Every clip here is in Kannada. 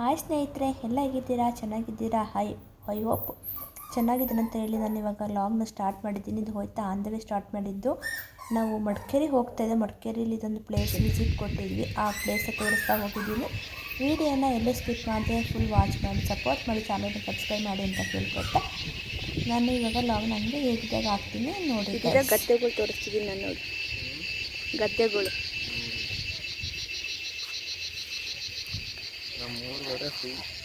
ಹಾಯ್ ಸ್ನೇಹಿತರೆ ಎಲ್ಲ ಹೇಗಿದ್ದೀರಾ ಚೆನ್ನಾಗಿದ್ದೀರಾ? ಹೈ, ಐ ಹೋಪ್ ಚೆನ್ನಾಗಿದ್ದೀನಿ ಅಂತ ಹೇಳಿ ನಾನು ಇವಾಗ ಲಾಗ್ನ ಸ್ಟಾರ್ಟ್ ಮಾಡಿದ್ದೀನಿ. ಇದು ಹೋಯ್ತಾ? ಆನ್ ಸ್ಟಾರ್ಟ್ ಮಾಡಿದ್ದು. ನಾವು ಮಡಿಕೇರಿಗೆ ಹೋಗ್ತಾ ಇದ್ದೆ ಮಡಿಕೇರಿಲಿ ಇದೊಂದು ಪ್ಲೇಸ್ ವಿಸಿಟ್ ಕೊಟ್ಟಿದ್ವಿ. ಆ ಪ್ಲೇಸ್ ತೋರಿಸ್ತಾ ಹೋಗಿದ್ದೀನಿ. ವಿಡಿಯೋನ ಎಲ್ಲೇ ಸ್ಕಿಪ್ ಮಾಡಿದೆ ಫುಲ್ ವಾಚ್ ಮಾಡಿ ಸಪೋರ್ಟ್ ಮಾಡಿ ಚಾನಲ್ನ ಸಬ್ಸ್ಕ್ರೈಬ್ ಮಾಡಿ ಅಂತ ಕೇಳ್ಕೊಳ್ತಾ ನಾನು ಇವಾಗ ಲಾಗ್ನ ಹಂಗೆ ಹೇಗಿದ್ದಾಗ ಹಾಕ್ತೀನಿ ನೋಡಿ ಗದ್ದೆಗಳು ತೋರಿಸ್ತೀನಿ ನಾನು ಗದ್ದೆಗಳು.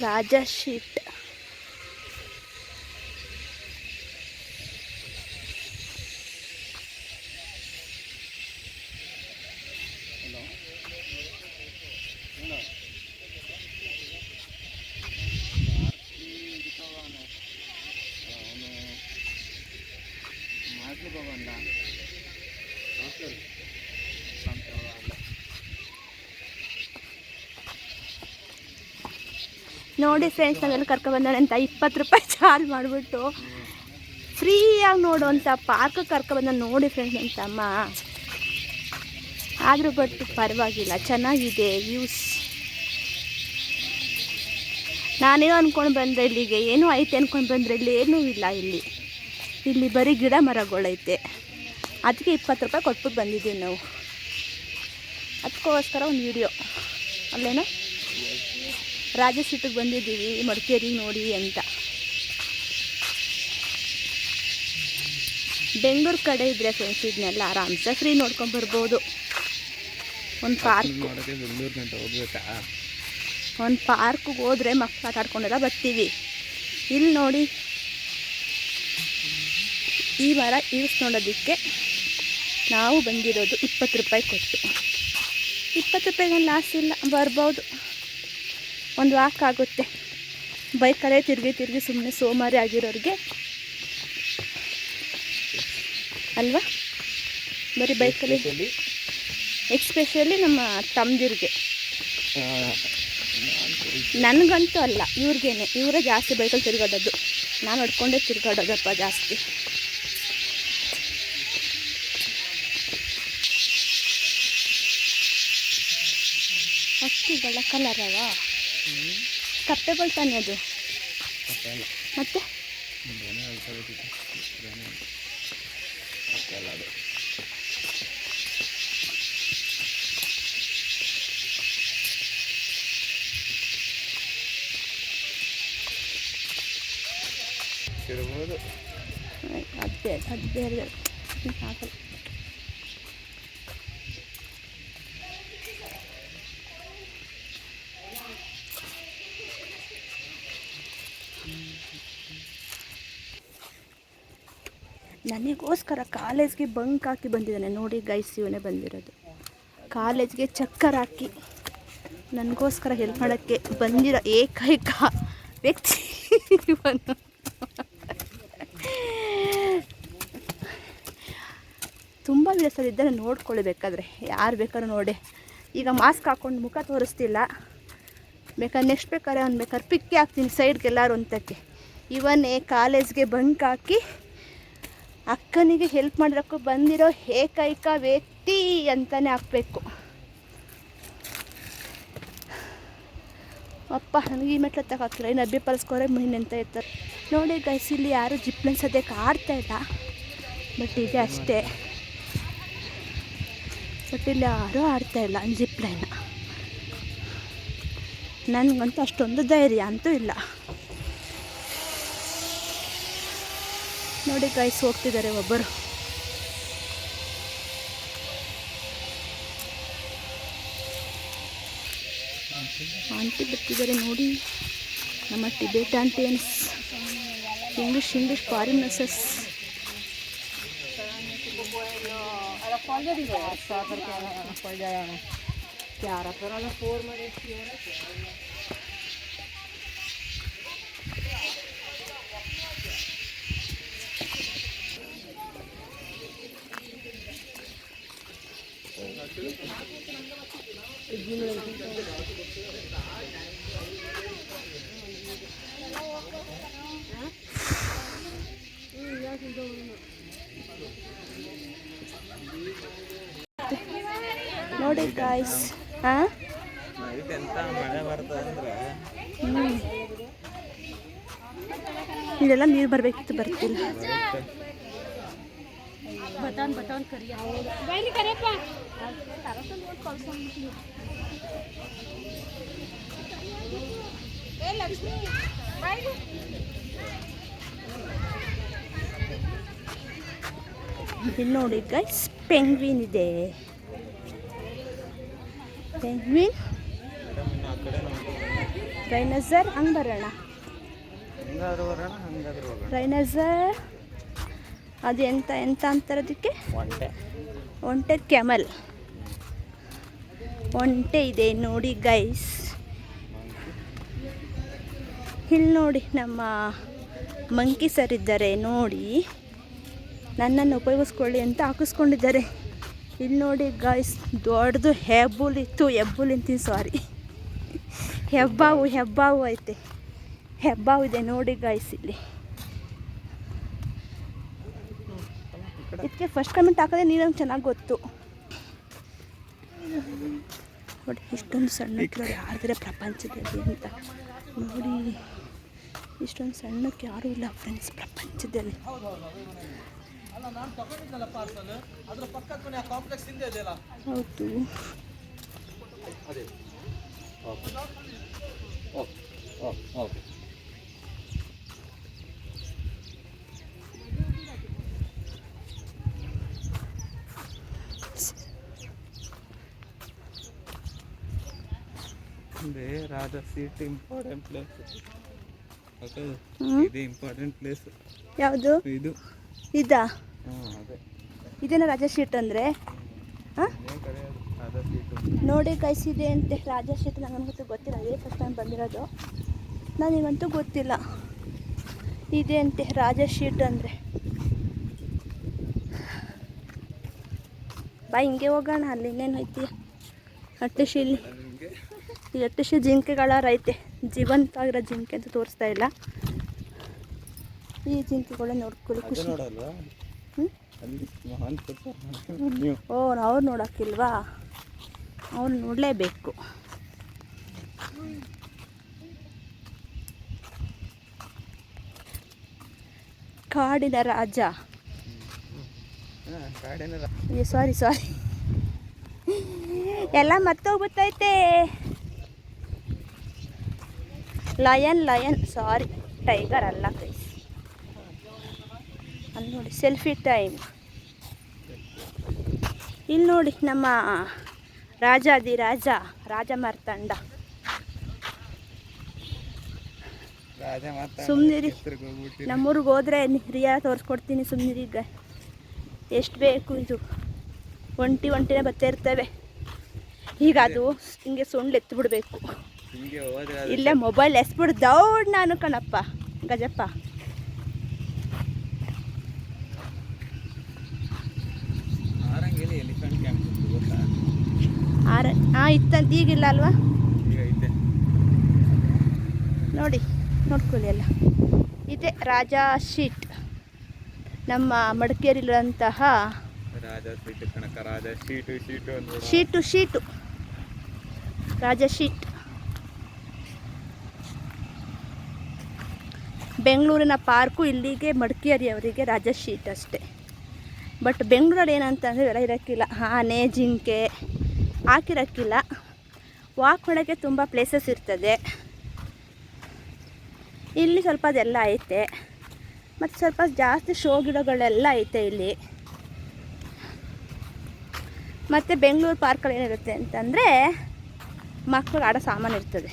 ರಾಜ ಶೀಟ್ ನೋಡಿ ಫ್ರೆಂಡ್ಸ್ ನಾವೆಲ್ಲ ಕರ್ಕೊಬಂದಾಳೆ ಅಂತ ಇಪ್ಪತ್ತು ರೂಪಾಯಿ ಚಾರ್ಜ್ ಮಾಡಿಬಿಟ್ಟು ಫ್ರೀಯಾಗಿ ನೋಡುವಂಥ ಪಾರ್ಕ್ ಕರ್ಕೊಬಂದ ನೋಡಿ ಫ್ರೆಂಡ್ಸ್ ಅಂತ ಅಮ್ಮ ಆದರೂ ಬಟ್ ಪರವಾಗಿಲ್ಲ, ಚೆನ್ನಾಗಿದೆ ವ್ಯೂಸ್ ನಾನೇನೋ ಅಂದ್ಕೊಂಡು ಬಂದರೆ ಇಲ್ಲಿಗೆ, ಏನೂ ಐತೆ ಅಂದ್ಕೊಂಡು ಬಂದರೆ ಇಲ್ಲಿ ಏನೂ ಇಲ್ಲ ಇಲ್ಲಿ. ಇಲ್ಲಿ ಬರೀ ಗಿಡ ಮರಗಳೈತೆ. ಅದಕ್ಕೆ ಇಪ್ಪತ್ತು ರೂಪಾಯಿ ಕೊಟ್ಬಿಟ್ಟು ಬಂದಿದ್ದೀವಿ ನಾವು. ಅದಕ್ಕೋಸ್ಕರ ಒಂದು ವಿಡಿಯೋ ಅಲ್ಲೇನೋ? ರಾಜ ಸೀಟಿಗೆ ಬಂದಿದ್ದೀವಿ ಮಡಿಕೇರಿ ನೋಡಿ ಅಂತ. ಬೆಂಗಳೂರು ಕಡೆ ಇದ್ದರೆ ಫ್ರೆಂಡ್ಸ್ ಇದನ್ನೆಲ್ಲ ಆರಾಮ್ಸೆ ಫ್ರೀ ನೋಡ್ಕೊಂಡು ಬರ್ಬೋದು. ಒಂದು ಪಾರ್ಕ್ ಒಂದು ಪಾರ್ಕ್ಗೆ ಹೋದ್ರೆ ಮಕ್ಕಳು ಆಟ ಆಡ್ಕೊಂಡೆಲ್ಲ ಬರ್ತೀವಿ. ಇಲ್ಲಿ ನೋಡಿ ಈ ವಾರ ಇವ್ಸ್ ನೋಡೋದಕ್ಕೆ ನಾವು ಬಂದಿರೋದು ಇಪ್ಪತ್ತು ರೂಪಾಯಿ ಕೊಟ್ಟು. ಇಪ್ಪತ್ತು ರೂಪಾಯಿಗೆ ಲಾಸ್ ಇಲ್ಲ ಬರ್ಬೋದು. ಒಂದು ವಾಕ್ ಆಗುತ್ತೆ. ಬೈಕಲ್ಲೇ ತಿರುಗಿ ತಿರುಗಿ ಸುಮ್ಮನೆ ಸೋಮಾರಿ ಆಗಿರೋರಿಗೆ. ಅಲ್ವಾ? ಬರೀ ಬೈಕಲ್ಲಿ ಎಕ್ಸ್ಪೆಷಲಿ ನಮ್ಮ ತಮ್ಮದಿರಿಗೆ ನನಗಂತೂ ಅಲ್ಲ ಇವ್ರಿಗೇನೆ. ಇವರೇ ಜಾಸ್ತಿ ಬೈಕಲ್ಲಿ ತಿರುಗಾಡೋದು ನಾನು ಹೊಡ್ಕೊಂಡೇ ತಿರುಗಾಡೋದಪ್ಪ ಜಾಸ್ತಿ. ಹಕ್ಕಿಗಳ ಕಲರವ ಕಪ್ಪೆಗಳು ತಾನೇ ಅದು ಮತ್ತೆ ಏನೇ ಹೇಳ್ಕೊಳ್ಬೇಕಿತ್ತು ಏನೇ ಅಲ್ಲ ಅದು ಇರ್ಬೋದು ಅದು ಬೇಡ ಅದು ಬೇರೆ ಹಾಕಲ್ಲ ನನಗೋಸ್ಕರ ಕಾಲೇಜ್ಗೆ ಬಂಕ್ ಹಾಕಿ ಬಂದಿದ್ದಾನೆ. ನೋಡಿ ಗೈಸ್ ಇವನೇ ಬಂದಿರೋದು. ಕಾಲೇಜ್ಗೆ ಚಕ್ಕರ್ ಹಾಕಿ ನನಗೋಸ್ಕರ ಹೆಲ್ಪ್ ಮಾಡೋಕ್ಕೆ ಬಂದಿರೋ ಏಕೈಕ ವ್ಯಕ್ತಿ ಇವನು. ತುಂಬ ವಿಡಿಯೋಸಲ್ಲಿ ಇದ್ದರೆ ನೋಡ್ಕೊಳ್ಬೇಕಾದ್ರೆ. ಯಾರು ಬೇಕಾದ್ರೂ ನೋಡಿ. ಈಗ ಮಾಸ್ಕ್ ಹಾಕ್ಕೊಂಡು ಮುಖ ತೋರಿಸ್ತಿಲ್ಲ. ಬೇಕಾದ್ರೆ ನೆಕ್ಸ್ಟ್ ಬೇಕಾದ್ರೆ ಅವ್ನು ಬೇಕಾದ್ರೆ ಪಿಕ್ಕಿ ಹಾಕ್ತೀನಿ ಸೈಡ್ಗೆಲ್ಲರೂ ಅಂತಕ್ಕೆ. ಇವನೇ ಕಾಲೇಜ್ಗೆ ಬಂಕ್ ಹಾಕಿ ಅಕ್ಕನಿಗೆ ಹೆಲ್ಪ್ ಮಾಡೋಕ್ಕೂ ಬಂದಿರೋ ಏಕೈಕ ವ್ಯಕ್ತಿ ಅಂತಲೇ ಹಾಕ್ಬೇಕು ಅಪ್ಪ, ನನಗೆ ಈ ಮೆಟ್ಲು ತಗೋಕ್ಕಿಲ್ಲ ಇನ್ನು ಅಬ್ಬಿ ಪಲ್ಸ್ಕೋರೆ ಮೀನು ಅಂತ ಇರ್ತಾರೆ ನೋಡಿ ಗೈಸ್ ಇಲ್ಲಿ ಯಾರು ಜಿಪ್ಲೈನ್ ಸದ್ಯಕ್ಕೆ ಆಡ್ತಾ ಇಲ್ಲ. ಬಟ್ ಇದೆ ಅಷ್ಟೇ. ಬಟ್ ಇಲ್ಲಿ ಯಾರೂ ಆಡ್ತಾ ಇಲ್ಲ ಜಿಪ್ಲೈನ ನನಗಂತೂ ಅಷ್ಟೊಂದು ಧೈರ್ಯ ಅಂತೂ ಇಲ್ಲ. ನೋಡಿ ಗೈಸ್ ಹೋಗ್ತಿದ್ದಾರೆ ಒಬ್ಬರು. ಆಂಟಿ ಬರ್ತಿದ್ದಾರೆ ನೋಡಿ. ನಮ್ಮ ಟಿಬೇಟ್ ಆಂಟಿಯನ್ಸ್ ಇಂಗ್ಲೀಷ್ ಇಂಗ್ಲೀಷ್ ಫಾರಿನರ್ಸಸ್ ನೋಡಿ ಗಾಯ್ಸ್ ಹಾಂ ಇಲ್ಲೆಲ್ಲ ನೀರು ಬರ್ಬೇಕಿತ್ತು ಬರ್ತಿಲ್ಲ ಎಂತ ಬಟನ್ ಬರ್ತದೆ ಅಂದ್ರೆ ಕರಿಯಪ್ಪ. ಲಕ್ಷ್ಮಿ ಇಲ್ಲಿ ನೋಡಿ ಗೈಸ್ ಪೆಂಗ್ವಿನ್ ಇದೆ. ಪೆಂಗ್ವಿನ್ ರೈನಸರ್ ಹಂಗೆ ಬರೋಣ. ರೈನಸರ್ ಅದು ಎಂತ ಎಂತ ಅಂತಾರೆ ಅದಕ್ಕೆ ಒಂಟೆ. ಒಂಟೆ ಕೆಮಲ್ ಒಂಟೆ ಇದೆ ನೋಡಿ ಗೈಸ್ ಇಲ್ಲಿ ನೋಡಿ ನಮ್ಮ ಮಂಕಿ ಸರ್ ಇದ್ದಾರೆ ನೋಡಿ. ನನ್ನನ್ನು ಉಪಯೋಗಿಸ್ಕೊಳ್ಳಿ ಅಂತ ಹಾಕಿಸ್ಕೊಂಡಿದ್ದಾರೆ. ಇಲ್ಲಿ ನೋಡಿ ಗೈಸ್ ದೊಡ್ಡದು ಹೆಬ್ಬುಲ್ ಇತ್ತು. ಹೆಬ್ಬುಲ್ ಅಂತೀನಿ ಸಾರಿ ಹೆಬ್ಬಾವು ಹೆಬ್ಬಾವು ಐತೆ. ಹೆಬ್ಬಾವು ಇದೆ ನೋಡಿ ಗೈಸ್ ಇಲ್ಲಿ. ಇದಕ್ಕೆ ಫಸ್ಟ್ ಕಮೆಂಟ್ ಹಾಕಿದ್ರೆ ನೀರಂಗೆ ಚೆನ್ನಾಗಿ ಗೊತ್ತು. ನೋಡಿ ಇಷ್ಟೊಂದು ಸಣ್ಣಕ್ಕೆ ಯಾರಿದ್ರೆ ಪ್ರಪಂಚದಲ್ಲಿ ಅಂತ. ನೋಡಿ ಇಷ್ಟೊಂದು ಸಣ್ಣಕ್ಕೆ ಯಾರೂ ಇಲ್ಲ ಫ್ರೆಂಡ್ಸ್ ಪ್ರಪಂಚದಲ್ಲಿ. ಹೌದು. ಓಕೆ. ಅದೇ ರಾಜ ಸೀಟ್ ಇಂಪಾರ್ಟೆಂಟ್ ಪ್ಲೇಸ್ ಇದು ಇಂಪಾರ್ಟೆಂಟ್ ಪ್ಲೇಸ್ ಯಾವುದು? ಇದು. ಇದಾ? ಇದೇನ ರಾಜಾ ಶೀಟ್ ಅಂದರೆ? ನೋಡಿ ಗೈಸ್ ಇದೆ ಅಂತೆ ರಾಜಾ ಶೀಟ್ ನನಗಂತೂ ಗೊತ್ತಿಲ್ಲ. ಅದೇ ಫಸ್ಟ್ ಟೈಮ್ ಬಂದಿರೋದು. ನನಗಂತೂ ಗೊತ್ತಿಲ್ಲ. ಇದೆ ಅಂತೆ ರಾಜ ಶೀಟ್ ಅಂದರೆ. ಬಾ ಹಿಂಗೆ ಹೋಗೋಣ. ಅಲ್ಲಿ ಇನ್ನೇನು ಐತಿ? ಅಟ್ಲೀಸ್ಟ್ ಇಲ್ಲಿ. ನಿಮಗೆ ಜಿಂಕೆಗಳಾರೈತೆ ಜೀವಂತ ಆಗಿರೋ ಜಿಂಕೆ ಅಂತ ತೋರಿಸ್ತಾ ಇಲ್ಲ. ಈ ಜಿಂಕೆಗಳೇ ನೋಡ್ಕೊಳ್ಳಿ ಖುಷಿ. ಓ ಅವ್ರು ನೋಡೋಕ್ಕಿಲ್ವಾ? ಅವ್ರು ನೋಡಲೇಬೇಕು. ಕಾಡಿನ ರಾಜ. ಸಾರಿ ಸಾರಿ ಎಲ್ಲ ಮತ್ತೋಗ್ಬಿಟ್ಟೈತೆ ಲಯನ್ ಲಯನ್ ಸಾರಿ ಟೈಗರ್ ಅಲ್ಲ. ಗೈಸ್ ಅಲ್ಲಿ ನೋಡಿ ಸೆಲ್ಫಿ ಟೈಮ್ ಇಲ್ಲಿ ನೋಡಿ ನಮ್ಮ ರಾಜಾದಿ ರಾಜ ರಾಜ ಮಾರ್ತಂಡ ಸುಮ್ನಿರಿ. ನಮ್ಮೂರಿಗೆ ಹೋದ್ರೆ ರಿಯಾ ತೋರಿಸ್ಕೊಡ್ತೀನಿ ಈಗ. ಎಷ್ಟು ಬೇಕು ಇದು. ಒಂಟಿ ಒಂಟಿನೇ ಬರ್ತಾ ಇರ್ತವೆ. ಈಗ ಅದು ಹಿಂಗೆ ಸೊಂಡ್ಲು ಎತ್ತು ಬಿಡಬೇಕು. ಹಿಂಗೆ ಹೋದ್ರೆ ಅದು ಇಲ್ಲೇ ಮೊಬೈಲ್ ಎಸ್ಬಿಡು ದೌಡ್ ನಾನು ಕಣಪ್ಪ ಗಜಪ್ಪ. ಆರ ಹಾಂ ಇತ್ತಂತ ಈಗಿಲ್ಲ ಅಲ್ವಾ? ನೋಡಿ ನೋಡ್ಕೊಳ್ಳಿ ಎಲ್ಲ. ಇದೆ ರಾಜಾ ಶೀಟ್. ನಮ್ಮ ಮಡಿಕೇರಿಲಿರುವಂತಹ ಶೀಟು ಶೀಟು. ರಾಜ ಶೀಟ್. ಬೆಂಗಳೂರಿನ ಪಾರ್ಕು ಇಲ್ಲಿಗೆ ಮಡಿಕೇರಿಯವರಿಗೆ ರಾಜ ಶೀಟ್ ಅಷ್ಟೇ. ಬಟ್ ಬೆಂಗಳೂರಲ್ಲಿ ಏನಂತಂದರೆ ಇವೆಲ್ಲ ಇರೋಕ್ಕಿಲ್ಲ. ಆನೆ, ಜಿಂಕೆ ಹಾಕಿರೋಕ್ಕಿಲ್ಲ. ವಾಕ್ ಮಾಡೋಕ್ಕೆ ತುಂಬ ಪ್ಲೇಸಸ್ ಇರ್ತದೆ. ಇಲ್ಲಿ ಸ್ವಲ್ಪ ಅದೆಲ್ಲ ಐತೆ. ಮತ್ತು ಸ್ವಲ್ಪ ಜಾಸ್ತಿ ಶೋ ಗಿಡಗಳೆಲ್ಲ ಐತೆ ಇಲ್ಲಿ. ಮತ್ತು ಬೆಂಗಳೂರು ಪಾರ್ಕಲ್ಲಿ ಏನಿರುತ್ತೆ ಅಂತಂದರೆ ಮಕ್ಕಳು ಆಡೋ ಸಾಮಾನು ಇರ್ತದೆ.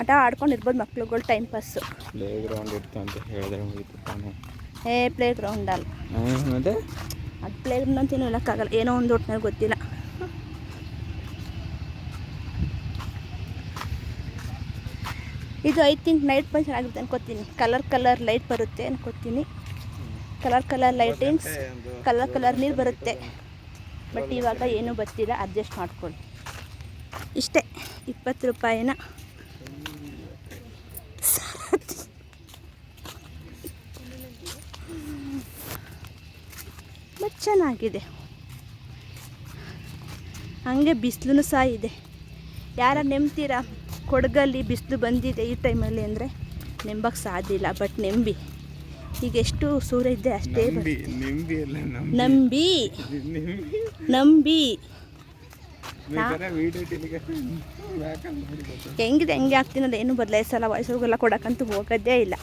ಆಟ ಆಡ್ಕೊಂಡು ಇರ್ಬೋದು ಮಕ್ಳುಗಳು ಟೈಮ್ ಪಾಸ್ ಪ್ಲೇ ಗ್ರೌಂಡ್ ಇತ್ತು ಅಂತ ಹೇಳಿದ್ರೆ ಏ ಪ್ಲೇ ಗ್ರೌಂಡ್ ಅಲ್ಲ ಮತ್ತೆ? ಅದು ಪ್ಲೇ ಗ್ರೌಂಡ್ ಅಂತ ಏನು ಹೇಳೋಕ್ಕಾಗಲ್ಲ. ಏನೋ ಒಂದು ಒಟ್ಟಿನಲ್ಲಿ ಗೊತ್ತಿಲ್ಲ. ಇದು ಐ ತಿಂಕ್ ನೈಟ್ ಬಂದು ಚೆನ್ನಾಗಿರುತ್ತೆ ಅನ್ಕೋತೀನಿ. ಕಲರ್ ಕಲರ್ ಲೈಟ್ ಬರುತ್ತೆ ಅನ್ಕೋತೀನಿ. Colour colour lightings colour colour ನೀರು ಬರುತ್ತೆ. ಬಟ್ ಇವಾಗ ಏನೂ ಬರ್ತಿಲ್ಲ ಅಡ್ಜಸ್ಟ್ ಮಾಡ್ಕೊಳ್ಳಿ. ಇಷ್ಟೇ. ಇಪ್ಪತ್ತು ರೂಪಾಯಿನ ಬಟ್ ಚೆನ್ನಾಗಿದೆ. ಹಾಗೆ ಬಿಸಿಲು ಸಹ ಇದೆ. ಯಾರ ನೆಮ್ತೀರಾ? ಕೊಡಗಲ್ಲಿ ಬಿಸಿಲು ಬಂದಿದೆ ಈ ಟೈಮಲ್ಲಿ ಅಂದರೆ ನೆಂಬಕ್ಕೆ ಸಾಧ್ಯ ಇಲ್ಲ ಬಟ್ ನೆಂಬಿ. ಈಗ ಎಷ್ಟು ಸೂರ್ಯ ಇದೆ ಅಷ್ಟೇ ನಂಬಿ ನಿಂಬಿ ಹೆಂಗಿದೆ ಹೆಂಗೆ ಆಗ್ತೀನಲ್ಲ ಏನು ಬದಲಾಯಿಸಲ್ಲ ವಯಸ್ಸಿಗೆಲ್ಲ ಕೊಡೋಕ್ಕಂತೂ ಹೋಗೋದೇ ಇಲ್ಲ.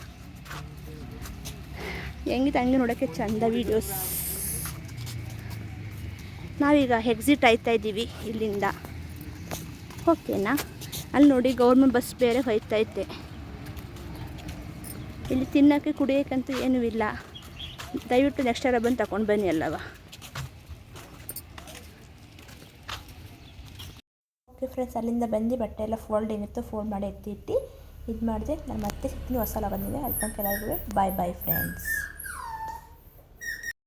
ಹೆಂಗಿದೆ ಹಂಗೆ ನೋಡೋಕ್ಕೆ ಚಂದ ವೀಡಿಯೋಸ್ ನಾವೀಗ ಎಕ್ಸಿಟ್ ಆಯ್ತಾ ಇದ್ದೀವಿ ಇಲ್ಲಿಂದ. ಓಕೆನಾ ಅಲ್ಲಿ ನೋಡಿ ಗೌರ್ಮೆಂಟ್ ಬಸ್ ಬೇರೆ ಹೋಯ್ತೈತೆ ಇಲ್ಲಿ ತಿನ್ನೋಕ್ಕೆ ಕುಡಿಯೋಕ್ಕಂತೂ ಏನೂ ಇಲ್ಲ. ದಯವಿಟ್ಟು ನೆಕ್ಸ್ಟ್ ಯಾರ ಬಂದು ತಗೊಂಡು ಬನ್ನಿ ಅಲ್ಲವ. ಓಕೆ ಫ್ರೆಂಡ್ಸ್ ಅಲ್ಲಿಂದ ಬಂದು ಬಟ್ಟೆ ಎಲ್ಲ ಫೋಲ್ಡ್ ಏನಿತ್ತು ಫೋಲ್ಡ್ ಮಾಡಿ ಎತ್ತಿಟ್ಟು ಇದು ಮಾಡಿದೆ ನಾನು ಮತ್ತೆ ಸಿಗ್ತೀನಿ, ಹೊಸ ಬಂದಿದೆ ತನಕ ಎಲ್ಲರಿಗೂ ಬಾಯ್ ಬಾಯ್ ಫ್ರೆಂಡ್ಸ್